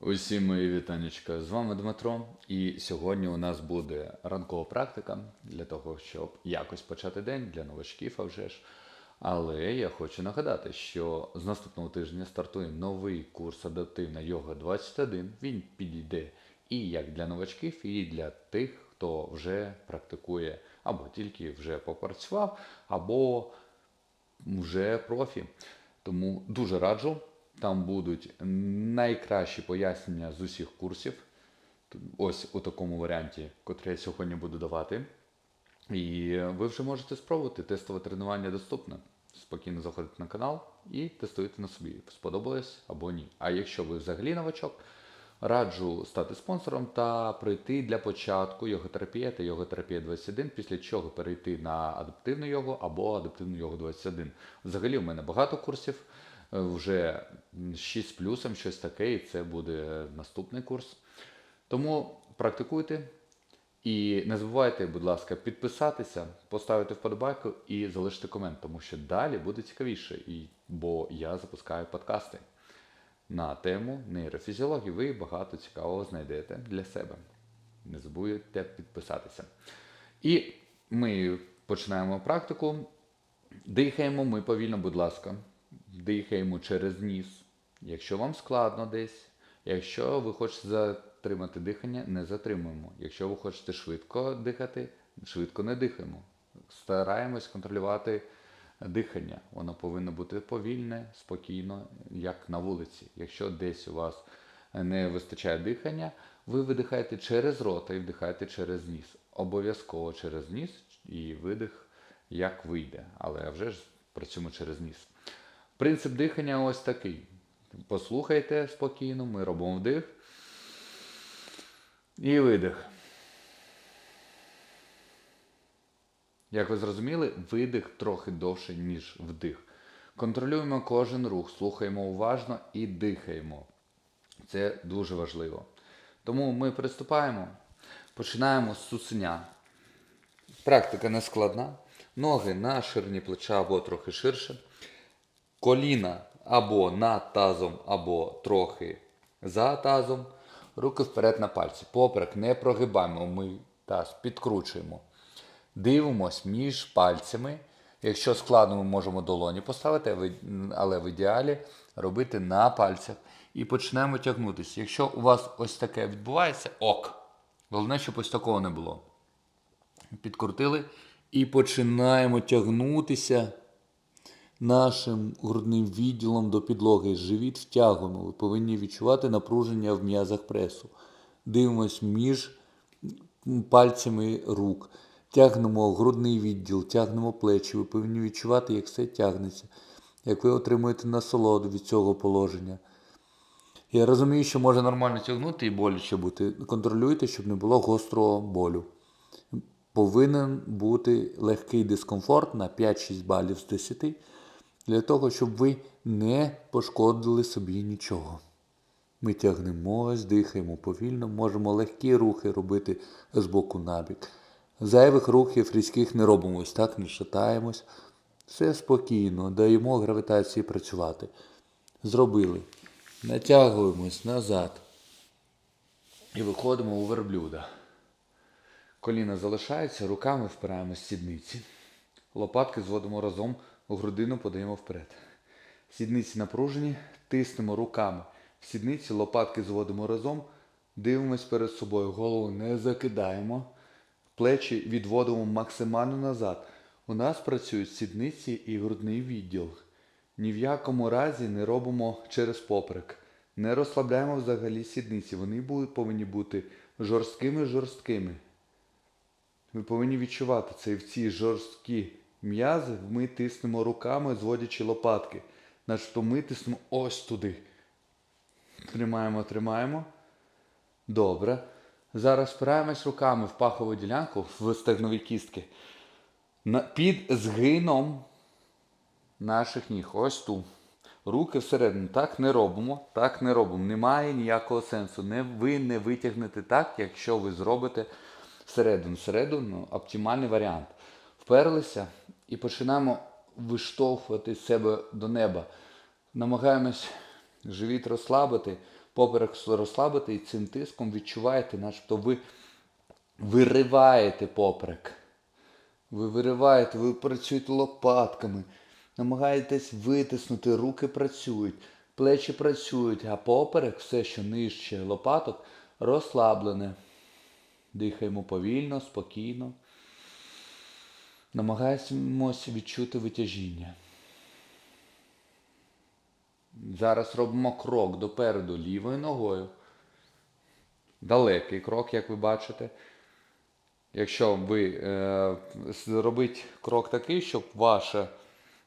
Усім мої вітанечка. З вами Дмитро. І сьогодні у нас буде ранкова практика для того, щоб якось почати день для новачків, а вже ж. Але я хочу нагадати, що з наступного тижня стартує новий курс адаптивна йога 21. Він підійде і як для новачків, і для тих, хто вже практикує або тільки вже попрацював, або вже профі. Тому дуже раджу. Там будуть найкращі пояснення з усіх курсів. Ось у такому варіанті, котрий я сьогодні буду давати. І ви вже можете спробувати. Тестове тренування доступне. Спокійно заходите на канал і тестуєте на собі, сподобалось або ні. А якщо ви взагалі новачок, раджу стати спонсором та прийти для початку йоготерапія та йоготерапія 21, після чого перейти на адаптивну йогу або адаптивну йогу 21. Взагалі у мене багато курсів, вже 6 з плюсом, щось таке, і це буде наступний курс. Тому практикуйте. І не забувайте, будь ласка, підписатися, поставити вподобайку і залишити комент, тому що далі буде цікавіше, і, бо я запускаю подкасти на тему нейрофізіології. Ви багато цікавого знайдете для себе. Не забудьте підписатися. І ми починаємо практику. Дихаємо ми повільно, будь ласка. Дихаємо через ніс. Якщо вам складно десь, якщо ви хочете затримати дихання, не затримуємо. Якщо ви хочете швидко дихати, швидко не дихаємо. Стараємось контролювати дихання. Воно повинно бути повільне, спокійно, як на вулиці. Якщо десь у вас не вистачає дихання, ви видихаєте через рота і вдихаєте через ніс. Обов'язково через ніс і видих як вийде. Але вже ж працюємо через ніс. Принцип дихання ось такий. Послухайте спокійно, ми робимо вдих і видих. Як ви зрозуміли, видих трохи довше, ніж вдих. Контролюємо кожен рух, слухаємо уважно і дихаємо. Це дуже важливо. Тому ми приступаємо, починаємо з цуценя. Практика не складна. Ноги на ширині плеча або трохи ширше. Коліна або над тазом, або трохи за тазом. Руки вперед на пальці. Поперек не прогибаємо, ми таз підкручуємо. Дивимось між пальцями. Якщо складно, ми можемо долоні поставити, але в ідеалі робити на пальцях. І почнемо тягнутися. Якщо у вас ось таке відбувається, ок. Головне, щоб ось такого не було. Підкрутили і починаємо тягнутися нашим грудним відділом до підлоги. Живіт втягуємо. Ви повинні відчувати напруження в м'язах пресу. Дивимось між пальцями рук. Тягнемо грудний відділ, тягнемо плечі. Ви повинні відчувати, як все тягнеться, як ви отримуєте насолоду від цього положення. Я розумію, що може нормально тягнути і боляче бути. Контролюйте, щоб не було гострого болю. Повинен бути легкий дискомфорт на 5-6 балів з 10, для того, щоб ви не пошкодили собі нічого. Ми тягнемось, дихаємо повільно, можемо легкі рухи робити з боку на бік. Зайвих рухів різких не робимо ось так, не шатаємось. Все спокійно, даємо гравітації працювати. Зробили. Натягуємось назад. І виходимо у верблюда. Коліна залишаються, руками впираємось в сідниці. Лопатки зводимо разом, грудину подаємо вперед. Сідниці напружені, тиснемо руками. В сідниці лопатки зводимо разом, дивимось перед собою, голову не закидаємо. Плечі відводимо максимально назад. У нас працюють сідниці і грудний відділ. Ні в якому разі не робимо через поперек. Не розслабляємо взагалі сідниці. Вони повинні бути жорсткими-жорсткими. Ви повинні відчувати це і в ці жорсткі м'язи ми тиснемо руками, зводячи лопатки. Начебто ми тиснемо ось туди. Тримаємо, тримаємо. Добре. Зараз впираємось руками в пахову ділянку, в стегнові кістки. Під згином наших ніг. Ось тут. Руки всередину. Так не робимо. Так не робимо. Немає ніякого сенсу. Не, ви не витягнете так, якщо ви зробите всередину. Всередину оптимальний варіант. Вперлися і починаємо виштовхувати себе до неба. Намагаємось живіт розслабити, поперек розслабити і цим тиском відчуваєте, начебто ви вириваєте поперек. Ви вириваєте, ви працюєте лопатками, намагаєтесь витиснути, руки працюють, плечі працюють, а поперек, все, що нижче лопаток, розслаблене. Дихаємо повільно, спокійно. Намагаємося відчути витяжіння. Зараз робимо крок допереду лівою ногою. Далекий крок, як ви бачите. Якщо ви е, зробить крок такий, щоб ваша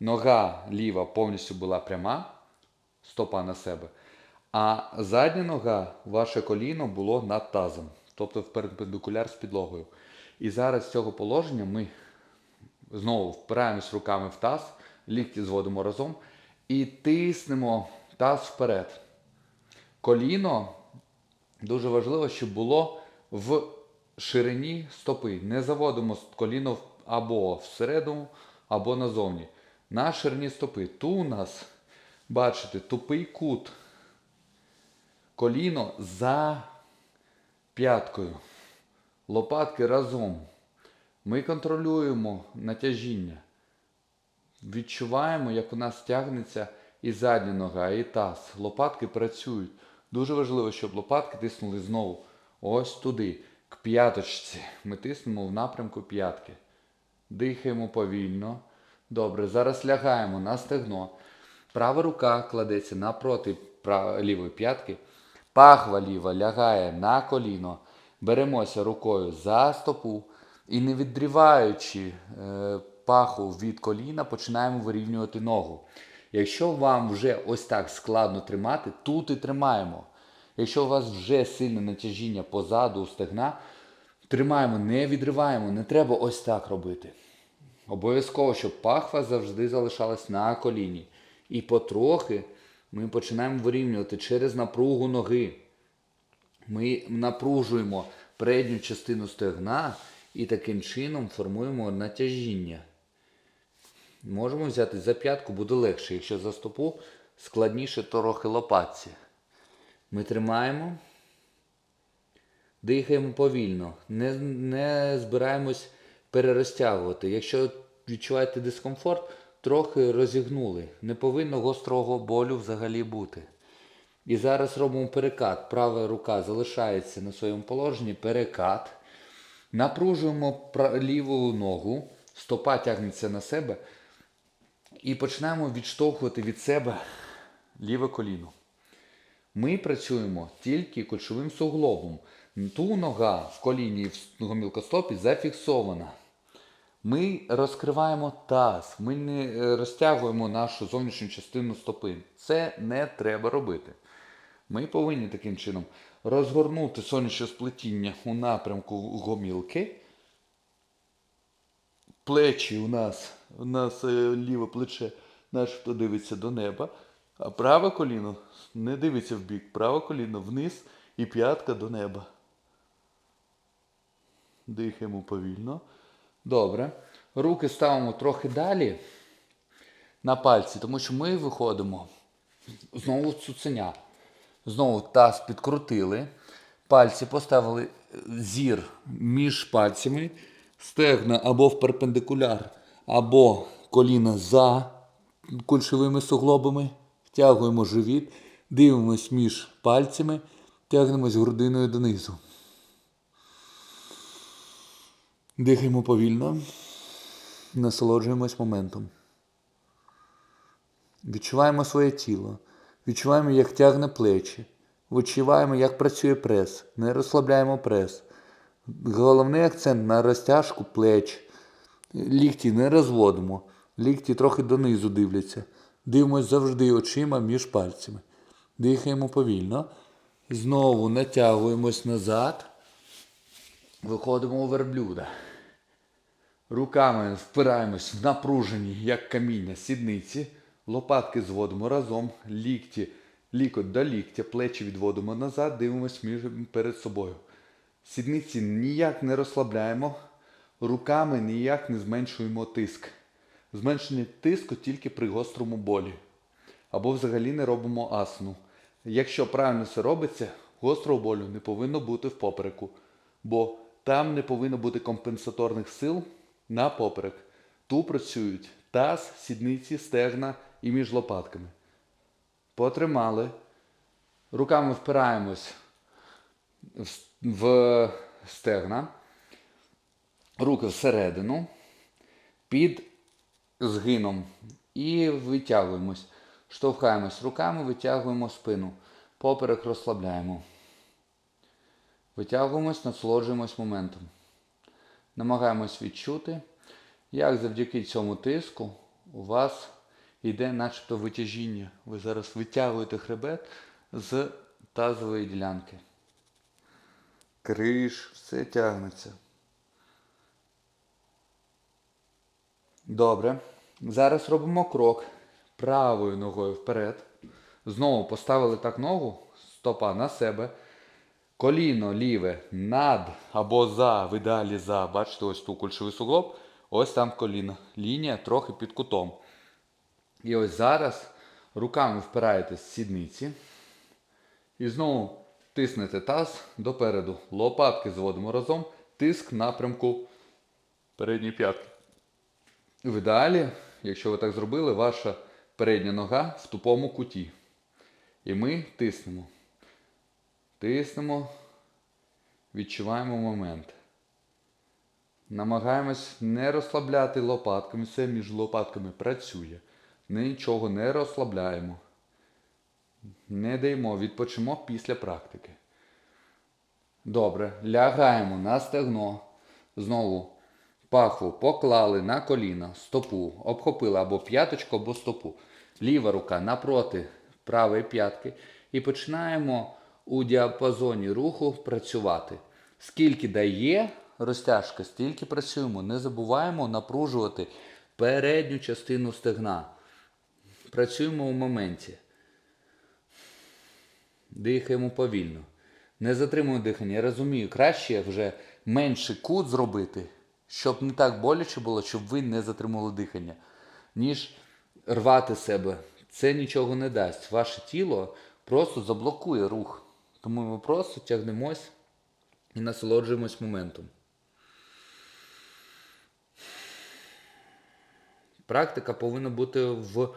нога ліва повністю була пряма, стопа на себе, а задня нога, ваше коліно було над тазом, тобто в перпендикуляр з підлогою. І зараз з цього положення ми знову впираємось руками в таз, лікті зводимо разом і тиснемо таз вперед. Коліно дуже важливо, щоб було в ширині стопи. Не заводимо коліно або всередину, або назовні. На ширині стопи. Ту у нас, бачите, тупий кут. Коліно за п'яткою. Лопатки разом. Ми контролюємо натяжіння. Відчуваємо, як у нас тягнеться і задня нога, і таз. Лопатки працюють. Дуже важливо, щоб лопатки тиснули знову ось туди, к п'яточці. Ми тиснемо в напрямку п'ятки. Дихаємо повільно. Добре, зараз лягаємо на стегно. Права рука кладеться напроти лівої п'ятки. Пахва ліва лягає на коліно. Беремося рукою за стопу і не відриваючи е, паху від коліна, починаємо вирівнювати ногу. Якщо вам вже ось так складно тримати, тут і тримаємо. Якщо у вас вже сильне натяжіння позаду у стегна, тримаємо, не відриваємо, не треба ось так робити. Обов'язково, щоб пахва завжди залишалась на коліні. І потрохи ми починаємо вирівнювати через напругу ноги. Ми напружуємо передню частину стегна і таким чином формуємо натяжіння. Можемо взяти за п'ятку, буде легше. Якщо за стопу складніше трохи лопатці. Ми тримаємо, дихаємо повільно, не, не збираємось перерозтягувати. Якщо відчуваєте дискомфорт, трохи розігнули. Не повинно гострого болю взагалі бути. І зараз робимо перекат. Права рука залишається на своєму положенні, перекат. Напружуємо ліву ногу, стопа тягнеться на себе. І починаємо відштовхувати від себе ліве коліно. Ми працюємо тільки кульшовим суглобом. Ту нога в коліні і в гомілкостопі зафіксована. Ми розкриваємо таз, ми не е, розтягуємо нашу зовнішню частину стопи. Це не треба робити. Ми повинні таким чином розгорнути сонячне сплетіння у напрямку гомілки. Плечі у нас, у нас е, ліве плече начебто дивиться до неба, а праве коліно не дивиться в бік, праве коліно вниз і п'ятка до неба. Дихаємо повільно. Добре. Руки ставимо трохи далі на пальці, тому що ми виходимо знову в цуценя. Знову таз підкрутили. Пальці поставили е, зір між пальцями, стегна або в перпендикуляр, або коліна за кульшовими суглобами. Втягуємо живіт, дивимось між пальцями, тягнемось грудиною донизу. Дихаємо повільно, насолоджуємось моментом. Відчуваємо своє тіло, відчуваємо, як тягне плечі, відчуваємо, як працює прес, не розслабляємо прес. Головний акцент на розтяжку плеч. Лікті не розводимо, лікті трохи донизу дивляться. Дивимось завжди очима між пальцями. Дихаємо повільно. Знову натягуємось назад. Виходимо у верблюда. Руками впираємось в напружені, як каміння, сідниці. Лопатки зводимо разом, лікті, лікоть до ліктя, плечі відводимо назад, дивимось між перед собою. Сідниці ніяк не розслабляємо, руками ніяк не зменшуємо тиск. Зменшення тиску тільки при гострому болі. Або взагалі не робимо асну. якщо правильно все робиться, гострого болю не повинно бути в попереку, бо там не повинно бути компенсаторних сил на поперек. Тут працюють таз, сідниці, стегна і між лопатками. Потримали. Руками впираємось в стегна. Руки всередину. Під згином. І витягуємось. Штовхаємось руками, витягуємо спину. Поперек розслабляємо. Витягуємось, насолоджуємось моментом. Намагаємось відчути, як завдяки цьому тиску у вас йде начебто витяжіння. Ви зараз витягуєте хребет з тазової ділянки. Криш, все тягнеться. Добре. Зараз робимо крок правою ногою вперед. Знову поставили так ногу, стопа на себе. Коліно ліве над або за, в ідеалі за. Бачите, ось тут кульшовий суглоб, ось там коліно. Лінія трохи під кутом. І ось зараз руками впираєтесь в сідниці. І знову тиснете таз допереду. Лопатки зводимо разом. Тиск напрямку передньої п'ятки. В ідеалі, якщо ви так зробили, ваша передня нога в тупому куті. І ми тиснемо. Тиснемо, відчуваємо момент. Намагаємось не розслабляти лопатками. Все між лопатками працює. Нічого не розслабляємо. Не даємо, відпочимо після практики. Добре, лягаємо на стегно. Знову пахву поклали на коліна, стопу, обхопили або п'яточку, або стопу. Ліва рука напроти правої п'ятки. І починаємо у діапазоні руху працювати. Скільки дає розтяжка, стільки працюємо. Не забуваємо напружувати передню частину стегна. Працюємо у моменті. Дихаємо повільно. Не затримуємо дихання. Я розумію, краще вже менший кут зробити, щоб не так боляче було, щоб ви не затримували дихання, ніж рвати себе. Це нічого не дасть. Ваше тіло просто заблокує рух. Тому ми просто тягнемось і насолоджуємось моментом. Практика повинна бути в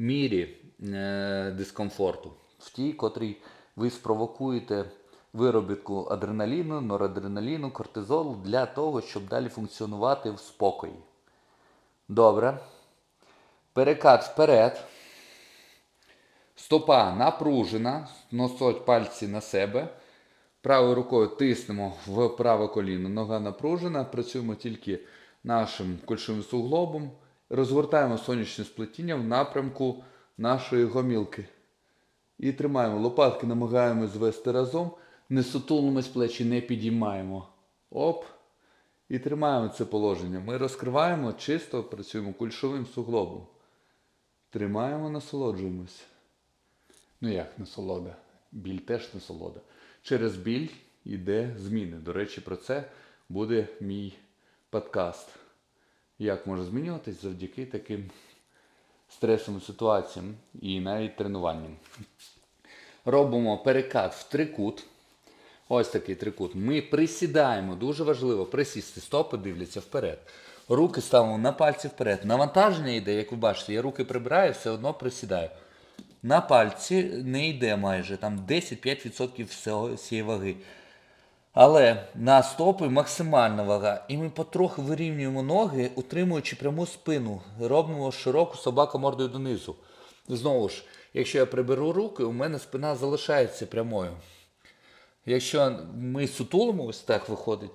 мірі е, дискомфорту, в тій, котрій ви спровокуєте виробітку адреналіну, норадреналіну, кортизолу для того, щоб далі функціонувати в спокої. Добре. Перекат вперед. Стопа напружена, носуть пальці на себе. Правою рукою тиснемо в праве коліно. Нога напружена. Працюємо тільки нашим кульшовим суглобом. Розгортаємо сонячне сплетіння в напрямку нашої гомілки. І тримаємо. Лопатки намагаємось звести разом. Не сутулимось плечі, не підіймаємо. Оп. І тримаємо це положення. Ми розкриваємо, чисто працюємо кульшовим суглобом. Тримаємо, насолоджуємось. Ну як насолода? Біль теж насолода. Через біль йде зміни. До речі, про це буде мій подкаст. Як може змінюватись завдяки таким стресовим ситуаціям і навіть тренуванням. Робимо перекат в трикут. Ось такий трикут. Ми присідаємо, дуже важливо присісти. Стопи дивляться вперед. Руки ставимо на пальці вперед. Навантаження йде, як ви бачите, я руки прибираю, все одно присідаю. На пальці не йде майже, там 10-5% всього цієї ваги. Але на стопи максимальна вага. І ми потроху вирівнюємо ноги, утримуючи пряму спину. Робимо широку собаку мордою донизу. Знову ж, якщо я приберу руки, у мене спина залишається прямою. Якщо ми сутулимо, ось так виходить,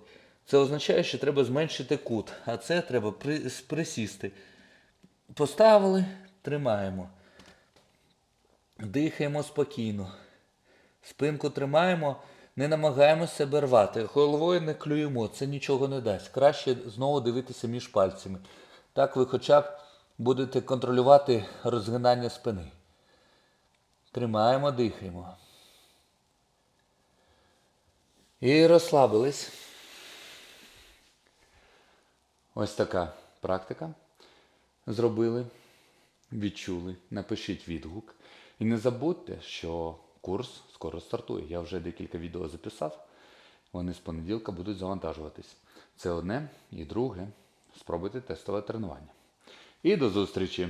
це означає, що треба зменшити кут, а це треба присісти. Поставили, тримаємо. Дихаємо спокійно. Спинку тримаємо, не намагаємося себе рвати. Головою не клюємо, це нічого не дасть. Краще знову дивитися між пальцями. Так ви хоча б будете контролювати розгинання спини. Тримаємо, дихаємо. І розслабились. Ось така практика. Зробили, відчули, напишіть відгук. І не забудьте, що курс скоро стартує. Я вже декілька відео записав. Вони з понеділка будуть завантажуватись. Це одне і друге. Спробуйте тестове тренування. І до зустрічі!